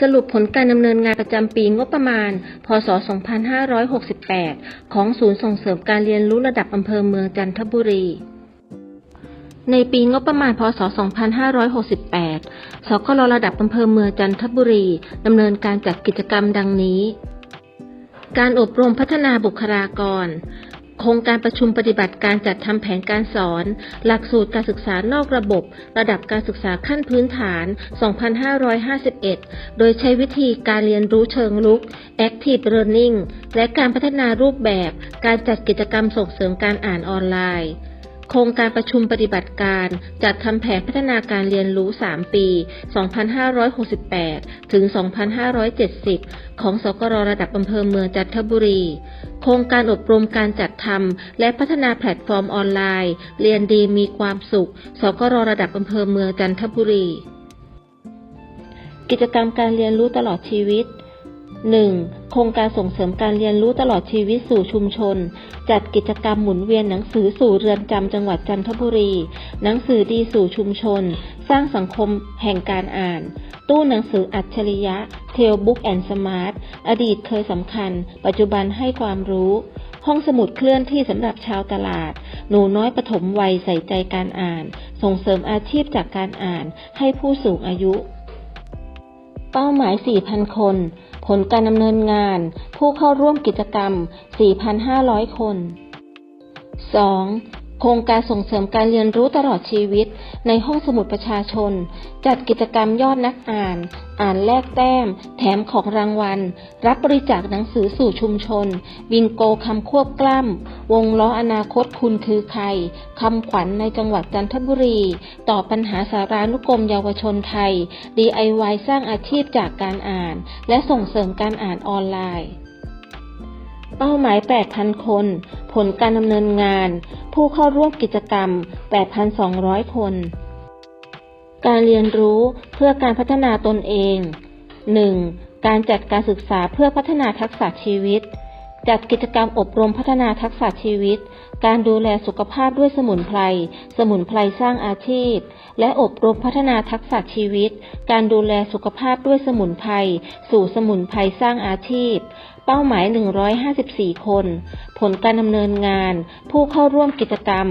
สรุปผลการดำเนินงานประจำปีงบประมาณ พศ 2568 ของศูนย์ส่งเสริมการเรียนรู้ระดับอำเภอเมืองจันทบุรี ในปีงบประมาณ พศ 2568 สกลระดับอำเภอเมืองจันทบุรีดำเนินการจัดกิจกรรมดังนี้ การอบรมพัฒนาบุคลากร โครงการประชุมปฏิบัติการจัดทำแผนการสอน หลักสูตรการศึกษานอกระบบ ระดับการศึกษาขั้นพื้นฐาน 2551 โดยใช้วิธีการเรียนรู้เชิงลุก Active Learning และการพัฒนารูปแบบ การจัดกิจกรรมส่งเสริมการอ่านออนไลน์ โครงการประชุมปฏิบัติการ จัดทำแผนพัฒนาการเรียนรู้ 3 ปี 2568 ถึง 2570 ของสกรระดับอำเภอเมืองจันทบุรี โครงการอบรมการจัดทำและพัฒนาแพลตฟอร์มออนไลน์ เรียนดีมีความสุข สกรระดับอำเภอเมืองจันทบุรี กิจกรรมการเรียนรู้ตลอดชีวิต 1. โครงการส่งเสริมการเรียนรู้ตลอดชีวิตสู่ชุมชน จัดกิจกรรมหมุนเวียนหนังสือสู่เรือนจำจังหวัดจันทบุรี หนังสือดีสู่ชุมชน สร้างสังคมแห่งการอ่าน ตู้หนังสืออัจฉริยะเทลบุ๊กแอนด์สมาร์ทอดีตเคยสำคัญ ปัจจุบันให้ความรู้ ห้องสมุดเคลื่อนที่สำหรับชาวตลาด หนูน้อยปฐมวัยใส่ใจการอ่าน ส่งเสริมอาชีพจากการอ่านให้ผู้สูงอายุ เป้าหมาย 4,000 คน ผลการดำเนินงาน ผู้เข้าร่วมกิจกรรม 4,500 คน 2. โครงการส่งเสริมการเรียนรู้ตลอดชีวิต ในห้องสมุดประชาชน จัดกิจกรรมยอดนักอ่าน อ่านแลกแต้ม แถมของรางวัล รับบริจาคหนังสือสู่ชุมชน บิงโกคำควบกล้ำ วงล้ออนาคตคุณคือใคร คำขวัญในจังหวัดจันทบุรี ต่อบปัญหาสารานุกรมเยาวชนไทย DIY สร้างอาชีพจากการอ่าน และส่งเสริมการอ่านออนไลน์ เป้าหมาย 8,000 คน ผลการดำเนินงาน ผู้เข้าร่วมกิจกรรม 8,200 คน การเรียนรู้เพื่อการพัฒนาตนเอง 1. การจัดการศึกษาเพื่อพัฒนาทักษะชีวิต จัดกิจกรรมอบรมพัฒนาทักษะชีวิต การดูแลสุขภาพด้วยสมุนไพร สมุนไพรสร้างอาชีพ และอบรมพัฒนาทักษะชีวิต การดูแลสุขภาพด้วยสมุนไพร สู่สมุนไพรสร้างอาชีพ เป้าหมาย 154 คน ผลการดำเนินงาน ผู้เข้าร่วมกิจกรรม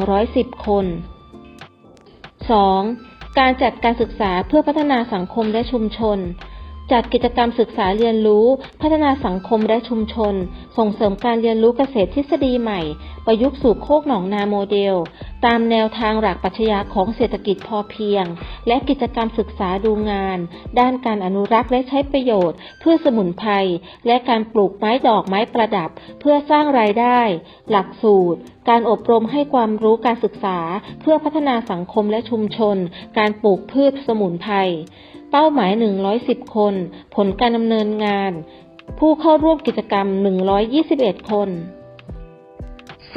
210 คน 2. การจัดการศึกษาเพื่อพัฒนาสังคมและชุมชน จัดกิจกรรมศึกษาเรียนรู้ พัฒนาสังคมและชุมชน ส่งเสริมการเรียนรู้เกษตรทฤษฎีใหม่ ประยุกต์สู่โคกหนองนาโมเดล ตามแนวทางหลักปรัชญาของเศรษฐกิจพอเพียง และกิจกรรมศึกษาดูงาน ด้านการอนุรักษ์และใช้ประโยชน์ เพื่อสมุนไพรและการปลูกไม้ดอกไม้ประดับ เพื่อสร้างรายได้ หลักสูตร การอบรมให้ความรู้การศึกษา เพื่อพัฒนาสังคมและชุมชน การปลูกพืชสมุนไพรเป้าหมาย 110 คน ผลการดำเนินงาน ผู้เข้าร่วมกิจกรรม 121 คน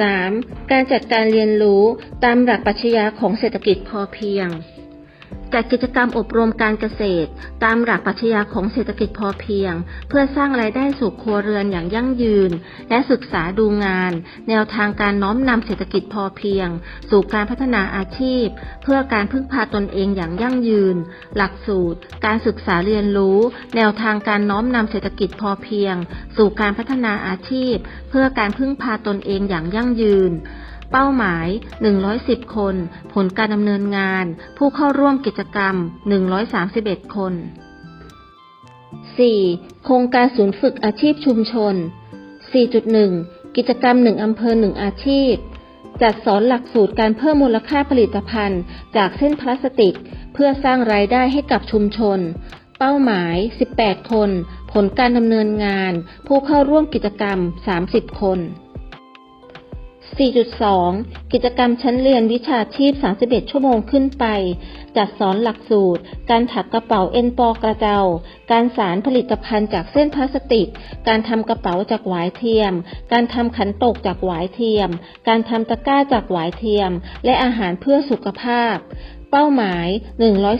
3. การจัดการเรียนรู้ตามหลักปรัชญาของเศรษฐกิจพอเพียง จัดกิจกรรมอบรมการเกษตร ตามหลักปรัชญาของเศรษฐกิจพอเพียง เพื่อสร้างรายได้สู่ครัวเรือนอย่างยั่งยืน และศึกษาดูงาน แนวทางการน้อมนำเศรษฐกิจพอเพียง สู่การพัฒนาอาชีพ เพื่อการพึ่งพาตนเองอย่างยั่งยืน หลักสูตร การศึกษาเรียนรู้ แนวทางการน้อมนำเศรษฐกิจพอเพียง สู่การพัฒนาอาชีพ เพื่อการพึ่งพาตนเองอย่างยั่งยืน เป้าหมาย 110 คน ผลการดำเนินงาน ผู้เข้าร่วมกิจกรรม 131 คน 4. โครงการศูนย์ฝึกอาชีพชุมชน 4.1 กิจกรรม 1 อำเภอ 1 อาชีพ จัดสอนหลักสูตรการเพิ่มมูลค่าผลิตภัณฑ์ จากเส้นพลาสติก เพื่อสร้างรายได้ให้กับชุมชน เป้าหมาย 18 คน ผลการดำเนินงาน ผู้เข้าร่วมกิจกรรม 30 คน 4.2 กิจกรรมชั้นเรียนวิชาชีพ 31 ชั่วโมงขึ้นไป จัดสอนหลักสูตร การถักกระเป๋าเอ็นปอกระเจา การสารผลิตภัณฑ์จากเส้นพลาสติก การทำกระเป๋าจากหวายเทียม การทำขันตกจากหวายเทียม การทำตะกร้าจากหวายเทียม และอาหารเพื่อสุขภาพเป้าหมาย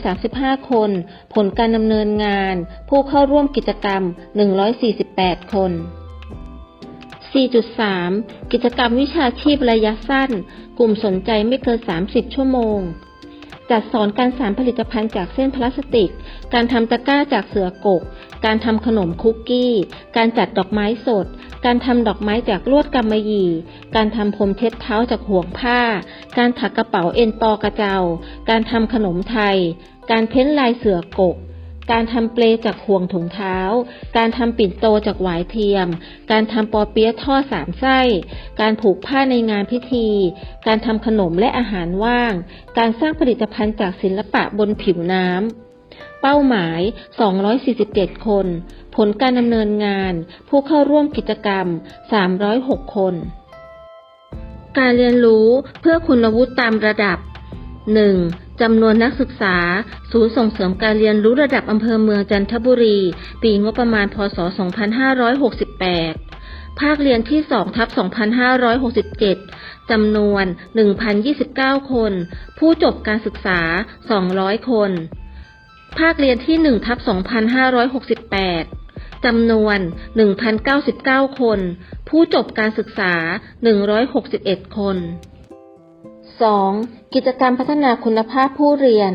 135 คน ผลการดำเนินงาน ผู้เข้าร่วมกิจกรรม 148 คน 4.3 กิจกรรมวิชาชีพระยะสั้น กลุ่มสนใจไม่เกิน 30 ชั่วโมง จัดสอนการสารผลิตภัณฑ์จากเส้นพลาสติก การทำตะกร้าจากเสือกก การทำขนมคุกกี้ การจัดดอกไม้สด การทำดอกไม้จากลวดกำมะหยี่ การทำพรมเช็ดเท้าจากห่วงผ้า การถักกระเป๋าเอ็นตอกระเจา การทำขนมไทย การเพ้นลายเสือกก การทำเปลจากห่วงถุงเท้า การทำปิ่นโตจากหวายเทียม การทำปอเปี๊ยะท่อสามไส้ การผูกผ้าในงานพิธี การทำขนมและอาหารว่าง การสร้างผลิตภัณฑ์จากศิลปะบนผิวน้ำเป้าหมาย 247 คน ผลการดำเนินงาน ผู้เข้าร่วมกิจกรรม 306 คน การเรียนรู้เพื่อคุณวุฒิตามระดับ 1. จำนวนนักศึกษา ศูนย์ส่งเสริมการเรียนรู้ระดับอำเภอเมืองจันทบุรี ปีงบประมาณ พศ 2568 ภาคเรียนที่2ทับ2567 จำนวน 1,029 คน ผู้จบการศึกษา 200 คน ภาคเรียนที่1ทับ2568จำนวน 1,099 คน ผู้จบการศึกษา 161 คน 2. กิจกรรมพัฒนาคุณภาพผู้เรียน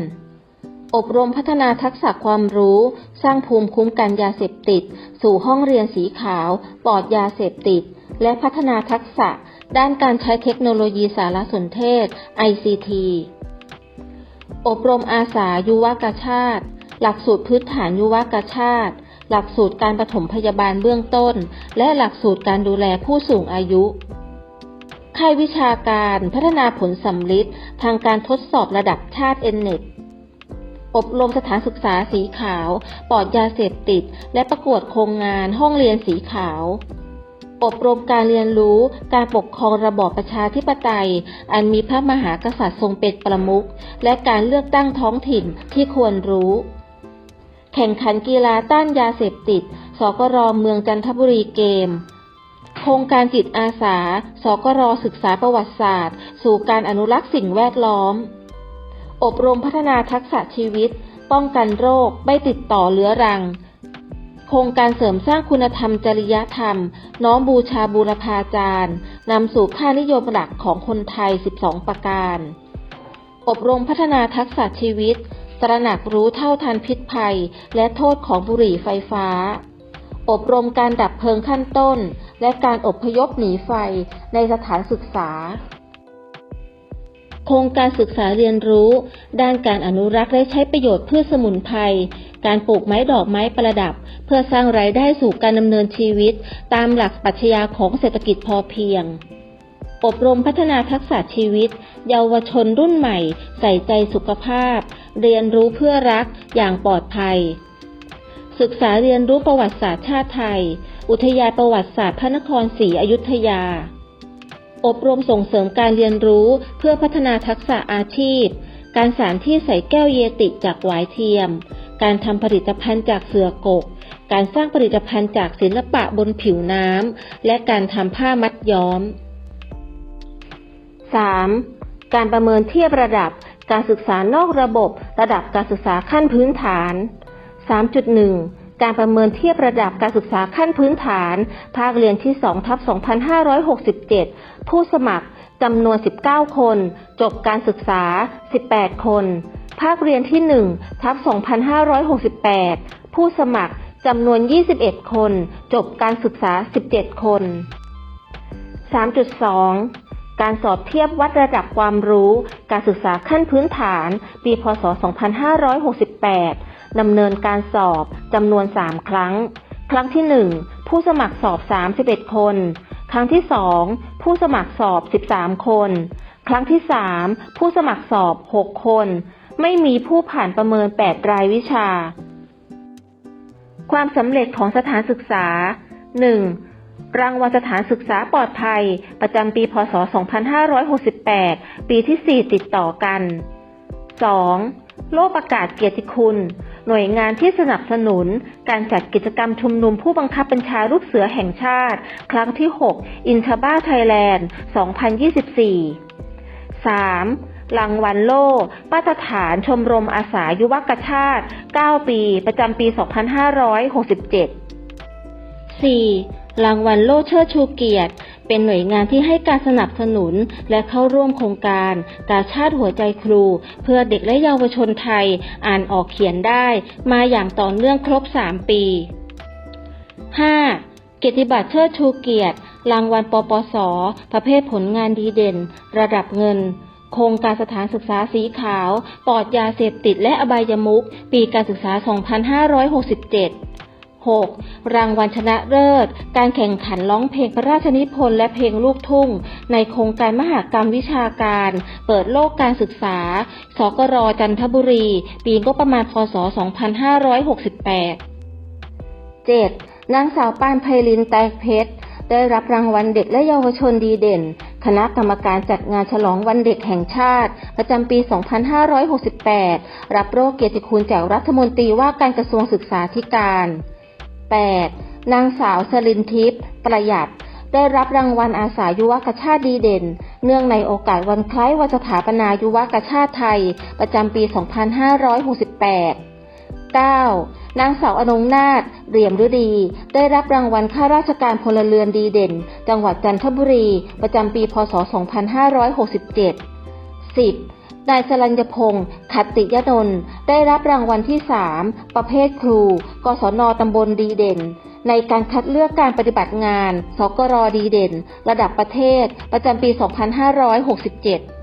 อบรมพัฒนาทักษะความรู้ สร้างภูมิคุ้มกันยาเสพติด สู่ห้องเรียนสีขาว ปลอดยาเสพติด และพัฒนาทักษะ ด้านการใช้เทคโนโลยีสารสนเทศ ICT อบรมอาสายุวกาชาติ หลักสูตรพื้นฐานยุวกาชาติ หลักสูตรการปฐมพยาบาลเบื้องต้น และหลักสูตรการดูแลผู้สูงอายุ ค่ายวิชาการพัฒนาผลสำลิดทางการทดสอบระดับชาติ n ็ t อบรมสถานศึกษาสีขาว ปลอดยาเสพติด และประกวดโครงงานห้องเรียนสีขาว อบรมการเรียนรู้การปกครองระบอบประชาธิปไตย อันมีพระมหากษัตริย์ทรงเป็นประมุข และการเลือกตั้งท้องถิ่นที่ควรรู้ แข่งขันกีฬาต้านยาเสพติด สกรเมืองจันทบุรีเกม โครงการจิตอาสา สกรศึกษาประวัติศาสตร์ สู่การอนุรักษ์สิ่งแวดล้อม อบรมพัฒนาทักษะชีวิต ป้องกันโรค ไม่ติดต่อเรื้อรัง โครงการเสริมสร้างคุณธรรมจริยธรรม น้อมบูชาบูรพาจารย์นำสู่ค่านิยมหลักของคนไทย 12 ประการ อบรมพัฒนาทักษะชีวิต ตระหนักรู้เท่าทันพิษภัย และโทษของบุหรี่ไฟฟ้า อบรมการดับเพลิงขั้นต้น และการอบพยพหนีไฟในสถานศึกษา โครงการศึกษาเรียนรู้ ด้านการอนุรักษ์และใช้ประโยชน์พืชสมุนไพร การปลูกไม้ดอกไม้ประดับ เพื่อสร้างรายได้สู่การดำเนินชีวิต ตามหลักปรัชญาของเศรษฐกิจพอเพียง อบรมพัฒนาทักษะชีวิต เยาวชนรุ่นใหม่ ใส่ใจสุขภาพ เรียนรู้เพื่อรักอย่างปลอดภัย ศึกษาเรียนรู้ประวัติศาสตร์ชาติไทย อุทยานประวัติศาสตร์พระนครศรีอยุธยา อบรมส่งเสริมการเรียนรู้เพื่อพัฒนาทักษะอาชีพ การสารที่ใส่แก้วเยติจากหวายเทียม การทำผลิตภัณฑ์จากเสือกก การสร้างผลิตภัณฑ์จากศิลปะบนผิวน้ำ และการทำผ้ามัดย้อม 3. การประเมินเทียบระดับ การศึกษานอกระบบ ระดับการศึกษาขั้นพื้นฐาน 3.1 การประเมินเทียบระดับการศึกษาขั้นพื้นฐาน ภาคเรียนที่2ทับ2567 ผู้สมัครจำนวน 19 คน จบการศึกษา 18 คน ภาคเรียนที่1ทับ2568 ผู้สมัครจำนวน 21 คน จบการศึกษา 17 คน 3.2 การสอบเทียบวัดระดับความรู้ การศึกษาขั้นพื้นฐาน ปีพศ 2568 ดำเนินการสอบจำนวน 3 ครั้ง ครั้งที่ 1 ผู้สมัครสอบ 31 คน ครั้งที่ 2 ผู้สมัครสอบ 13 คน ครั้งที่ 3 ผู้สมัครสอบ 6 คน ไม่มีผู้ผ่านประเมิน 8 รายวิชา ความสำเร็จของสถานศึกษา 1. รางวัลสถานศึกษาปลอดภัย ประจำปีพศ 2568 ปีที่ 4 ติดต่อกัน 2. โล่ประกาศเกียรติคุณ หน่วยงานที่สนับสนุน การจัดกิจกรรมชุมนุมผู้บังคับบัญชาลูกเสือแห่งชาติ ครั้งที่ 6 อินทบ้าไทยแลนด์ 2024 3. รางวัลโล่มาตรฐานชมรมอาสายุวกชาติ 9 ปี ประจำปี 2567 4. รางวัลโล่เชิดชูเกียรติ เป็นหน่วยงานที่ให้การสนับสนุนและเข้าร่วมโครงการ กาชาติหัวใจครู เพื่อเด็กและเยาวชนไทยอ่านออกเขียนได้ มาอย่างต่อเนื่องครบ 3 ปี 5. เกียรติบัตรเชิดชูเกียรติ รางวัลปปส ประเภทผลงานดีเด่น ระดับเงิน โครงการสถานศึกษาสีขาว ปลอดยาเสพติดและอบายมุขปีการศึกษา 2567 6. รางวัลชนะเลิศ การแข่งขันร้องเพลงพระราชนิพนธ์และเพลงลูกทุ่ง ในโครงการมหากรรมวิชาการ เปิดโลกการศึกษา สกรจันทบุรี ปีงบประมาณพศ 2568 7. นางสาวปานไพลินแตกเพชร ได้รับรางวัลเด็กและเยาวชนดีเด่น คณะกรรมการจัดงานฉลองวันเด็กแห่งชาติ ประจำปี 2568 รับโรคเกียรติคุณจากรัฐมนตรีว่าการกระทรวงศึกษาธิการ 8. นางสาวสลินทิพย์ประหยัด ได้รับรางวัลอาสายุวกชาติดีเด่น เนื่องในโอกาสวันคล้ายวันสถาปนายุวกชาติไทย ประจำปี 2568 9. นางสาวอนงนาถเหลี่ยมฤดี ได้รับรางวัลข้าราชการพลเรือนดีเด่น จังหวัดจันทบุรี ประจำปี พศ 2567 10. นายสรัญญพงศ์ขัตติยนนท์ได้รับรางวัลที่ 3 ประเภทครู กศนตำบลดีเด่น ในการคัดเลือกการปฏิบัติงาน สกรดีเด่น ระดับประเทศ ประจำปี 2567